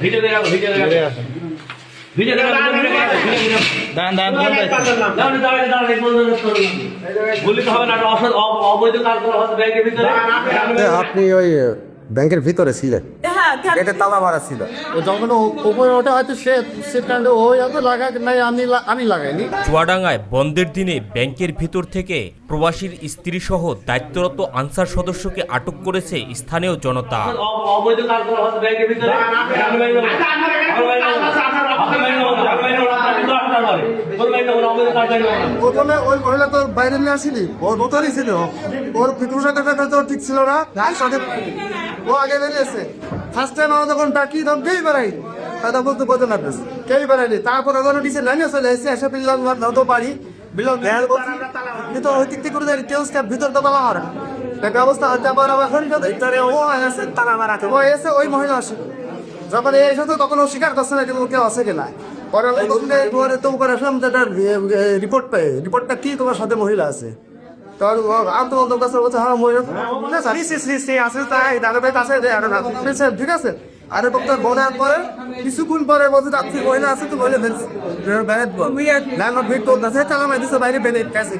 Video video video দাঁড়ান দাঁড়ান দাঁড়ান দাঁড়ান দাঁড়ান দাঁড়ান এক মিনিট করুন বলি তো হবে না একটা অসৎ অব- অবৈধ কাজ করা হচ্ছে ব্যাংকের ভিতরে আপনি ওই ব্যাংকের ভিতরে ছিলেন হ্যাঁ গেটে তালা মারা ছিল। ও যখন উপরে ওটা হয়তো সে সে কারণে ও হয়তো লাগাক নাই আমি আমি লাগাইনি। চুয়াডাঙ্গায় বন্ধের দিনে ব্যাংকের ভিতর থেকে প্রবাসীর স্ত্রী সহ দায়িত্বরত আনসার সদস্যকে আটক করেছে স্থানীয় জনতা। প্রথমে ওই মহিলা তো বাইরে নিয়ে আসিনি ওর ভেতরই ছিল। ওর পিকুর সাথে তো ঠিক ছিল না তার সাথে ও আগে বেরিয়েছে। ফার্স্ট টাইম আমরা যখন ডাকি তখন কেই বেড়াই কথা বলতে কেই বেড়াইনি? তারপর লাইনে চলে এসে এসে বিল্লাম ধরতে পারি। বিল্লাম কিন্তু ওই থেকে করে দেয় কেউ স্টেপ ভিতর তো একটা অবস্থা আবার হরি ভিতরে ও এসে তালা মারাতে ও এসে ওই মহিলা আসে। যখন এই এসে তো তখন ও স্বীকার করছে না কিন্তু কেউ আছে কিনা পরে পরে তো করে আসলাম রিপোর্ট পাই। রিপোর্টটা কি তোমার সাথে মহিলা আছে? ও আমতো বলতো কাছে বলছে হ্যাঁ মহিলা না স্যার সি সি সি আছে তাই দাদা ভাই কাছে দে আরে না বলছে, ঠিক আছে। আরে বক্তা বলার পরে কিছুক্ষণ পরে বলছে রাত্রি মহিলা আছে তো মহিলা ফেলছে। ব্যাট বল ল্যান্ড ভিট তো দাসে চালা মাই দিছে বাইরে বেনে কাছে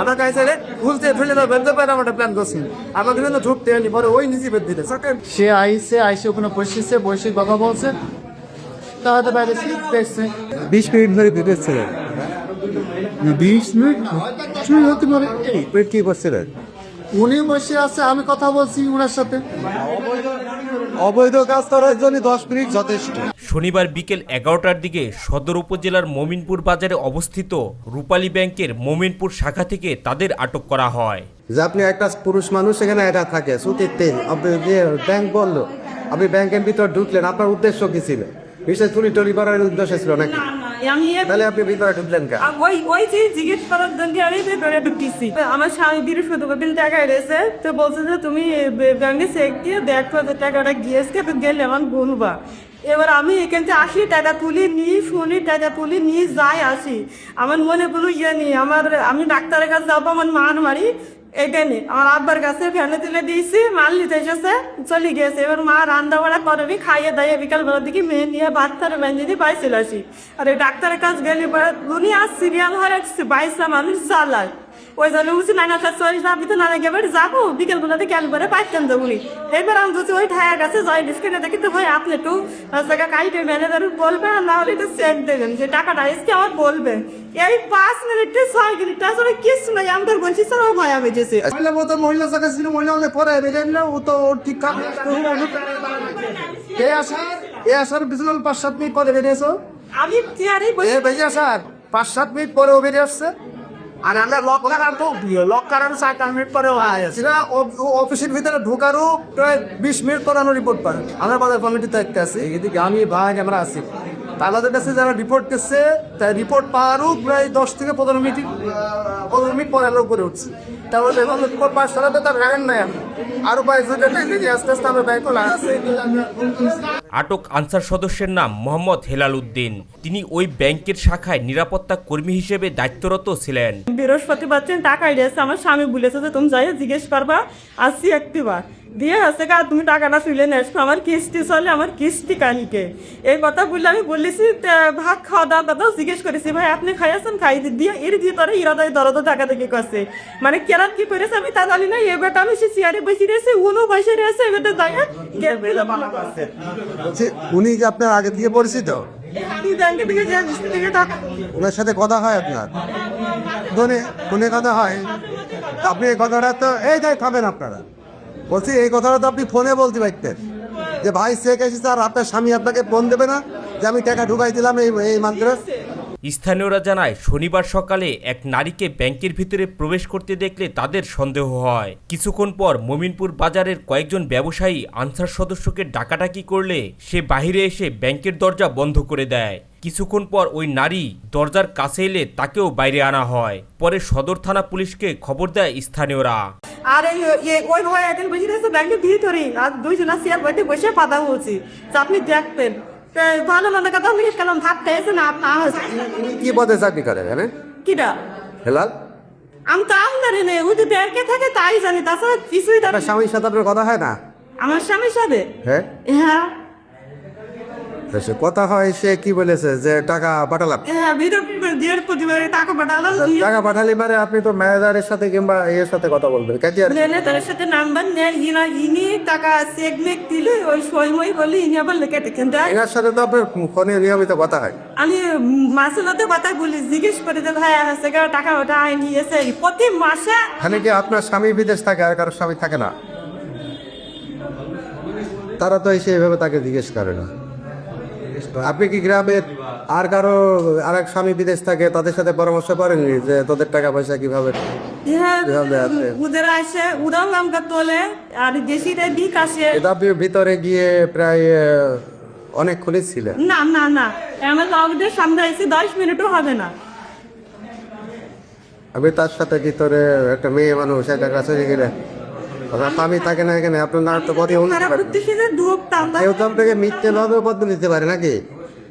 আমার কাছে রে খুলতে ফেলে না বেঁধে পারে আমরা প্ল্যান করছি। আমাকে কিন্তু ঢুকতে হয়নি পরে ওই নিজে বেঁধে দিলে সে আইসে আইসে ওখানে বসেছে বসে কথা বলছে তাহলে বাইরে সিট দেখছে বিশ মিনিট ধরে ছিলেন। বিশ মিনিট শুরু হতে পারে। এই, কি করছিলেন উনি বসে আছে আমি কথা বলছি ওনার সাথে। অবৈধ কাজ করার জন্য দশ মিনিট যথেষ্ট। শনিবার বিকেল এগারোটার দিকে সদর উপজেলার মমিনপুর বাজারে অবস্থিত রূপালী ব্যাংকের মমিনপুর শাখা থেকে তাদের আটক করা হয়। যে আপনি একটা পুরুষ মানুষ এখানে এটা থাকে সুতির তেল। আপনি ব্যাংক বলল আপনি ব্যাংকের ভিতর ঢুকলেন আপনার উদ্দেশ্য কি ছিল? বিশেষ চুরি টুরি করার উদ্দেশ্য ছিল নাকি? তাহলে আপনি ভিতরে ঢুকলেন কেন ওই ওই যে জিজ্ঞেস করার জন্য আমি ভেতরে ঢুকতেছি। আমার স্বামী বৃহস্পতিবার দিন টাকা এনেছে তো বলছে যে তুমি ব্যাংকে চেক দিয়ে দেখো যে টাকাটা গিয়েছে তো গেলে আমার গুনবা এবার আমি এখান থেকে আসি টাকা তুলি নিই শুনি টাকা তুলি নিয়ে যাই আসি। আমার মনে কোনো ইয়ে নেই আমার আমি ডাক্তারের কাছে যাব আমার মান মারি এটা নি। আমার আব্বার কাছে ফ্যানে তুলে দিয়েছি, মাল নিতে এসেছে, চলে গেছে এবার মা রান্না বাড়া করবি খাইয়ে দাইয়ে বিকালবেলার দিকে মেয়ে নিয়ে বাচ্চার বেঁধে দিয়ে বাই চলে আসি। আর ওই ডাক্তারের কাছে গেলে দুনিয়া সিরিয়াল হয়ে রাখছে মানুষ চালায় ওই জন্য বুঝছি না না চল্লিশ যাবি তো না এবার যাব। বিকেলবেলাতে গেল পরে পাইতাম উনি এবার আমি যদি ওই ঠায়া কাছে জয় ডিসকানে দেখি তো ভাই আপনি একটু জায়গা কাইটে ম্যানেজার বলবেন আর না হলে একটু চেক দেবেন। যে টাকাটা এসে আমার বলবে। এই পাঁচ মিনিটে ছয় মিনিট আসলে কিছু নাই আমাদের বলছি স্যার ও ভয়া বেজেছে মহিলা মতো মহিলা জায়গা ছিল মহিলা হলে পরে বেরেন না ও তো ওর ঠিক কাজ এ আসার এ আসার বিশাল পাঁচ সাত মিনিট পরে বেরিয়েছো আমি চেয়ারে এ বসে বেরিয়ে আসার পাঁচ সাত মিনিট পরে ও বেরিয়ে আসছে। আর আমরা লক লাগান তো লক কারণ চার পাঁচ মিনিট পরে আয় আছে। ও অফিসের ভিতরে ঢোকারও প্রায় বিশ মিনিট পরে আমরা রিপোর্ট পাই আমরা বাজার কমিটিতে একটা আছে। এদিকে আমি, ভাই, আমরা আছি। তাদের কাছে যারা রিপোর্ট করছে তাই রিপোর্ট পাওয়ারও প্রায় দশ থেকে পনেরো মিনিট পনেরো মিনিট পরে আমরা উপরে উঠছি। তারপরে এভাবে পাঁচ সালাতে তার রাখেন নাই আমি। আরও পাঁচ হাজার টাকা দিয়ে আস্তে আস্তে আমরা দায়িত্ব লাগাচ্ছি আটক আনসার সদস্যের নাম মোহাম্মদ হেলাল উদ্দিন। তিনি ওই ব্যাংকের শাখায় নিরাপত্তা কর্মী হিসেবে দায়িত্বরত ছিলেন। বৃহস্পতিবার টাকা আমার স্বামী বলেছে যে তুমি যাই জিজ্ঞেস করবা আসছি একটিবার। দিয়ে আছে কা তুমি টাকাটা তুলে নিয়ে আসবে আমার কিস্তি চলে আমার কিস্তি কানিকে এই কথা বললে আমি বলেছি তা ভাত খাওয়া দাওয়ার কথা জিজ্ঞেস করেছি ভাই আপনি খাইয়েছেন খাই দি- দিয়ে এর ভিতরে ইরাদাই দরদ টাকা থেকে করছে। মানে কেরাত কি করেছে আমি তা জানি না এবার আমি সে চেয়ারে বসে রয়েছে উনো বসে রয়েছে এবার উনি যে আপনার আগে থেকে পরিচিত? টাকা ওনার সাথে কথা হয় আপনার? ধনে ফোনে কথা হয়। আপনি এই কথাটা তো এই যাই খাবেন আপনারা। বলছি, এই কথাটা তো আপনি ফোনে বলতে পারতেন। যে ভাই, শেখ এসেছে আর আপনার স্বামী আপনাকে ফোন দেবে না? যে আমি টাকা ঢুকাই দিলাম এই এই মান্ত্রে স্থানীয়রা জানায়, শনিবার সকালে এক নারীকে ব্যাংকের ভিতরে প্রবেশ করতে দেখলে তাদের সন্দেহ হয়। কিছুক্ষণ পর মমিনপুর বাজারের কয়েকজন ব্যবসায়ী আনসার সদস্যকে ডাকাডাকি করলে সে বাইরে এসে ব্যাংকের দরজা বন্ধ করে দেয়। কিছুক্ষণ পর ওই নারী দরজার কাছে এলে তাকেও বাইরে আনা হয়। পরে সদর থানা পুলিশকে খবর দেয় স্থানীয়রা। আর এই এই- ওই ভাই একদিন বসে রয়েছে ব্যাংকের ভিতরে আর দুইজনা চেয়ার বসে বসে পাতা বলছি আপনি দেখবেন। তা ভালো লাগে কথা আমি গেলাম ভাত খাইছে না আপনি কি পদে চাকরি করে হ্যাঁ কিটা? হেলাল? আমি তো আমদানি নেই ওই যে ব্যাংকে থাকে তাই জানি তাছাড়া কিছুই তার স্বামীর সাথে আপনার কথা হয় না? আমার স্বামীর সাথে? হ্যাঁ? হ্যাঁ। আচ্ছা, কথা হয় সে কি বলেছে যে টাকা পাঠালাম? হ্যাঁ টাকা পাঠালি মানে আপনি তো ম্যানেজারের সাথে কিংবা এর সাথে কথা বলবেন কাজে আর সাথে নাম্বার নেয় ইনা ইনি টাকা চেক মেক দিলে ওই সময় বলে ইনি আবার লেখে টেকেন দেয় এনার সাথে তো আপনার ফোনে নিয়মিত কথা হয়। আমি মাসুলতে কথা বলি জিজ্ঞেস করে যে ভাই আছে কেন টাকা ওটা আয় নিয়েছে। প্রতি মাসে এখানে কি আপনার স্বামী বিদেশ থাকে আর কারোর স্বামী থাকে না? তারা তো এসে এভাবে তাকে জিজ্ঞেস করে না। আপনি কি গ্রামের আর কারও আর এক স্বামী বিদেশ থাকে তাদের সাথে পরামর্শ করেননি যে তোদের টাকা পয়সা কীভাবে হ্যাঁ ওদের আসে ওরাও আমাকে তোলে আর দেশিরা আসে। আপনি ভিতরে গিয়ে প্রায় অনেক খুলেছিলেন? না না না আমার লকডাউন সামনে এসে দশ মিনিটও হবে না। আমি তার সাথে ভিতরে একটা মেয়ে মানুষ একটা কাছে গেলে আমি থাকে না এখানে আপনার নাটক তো পথে আপনাকে মিথ্যে ভাবে পদ্ম নিতে পারে নাকি?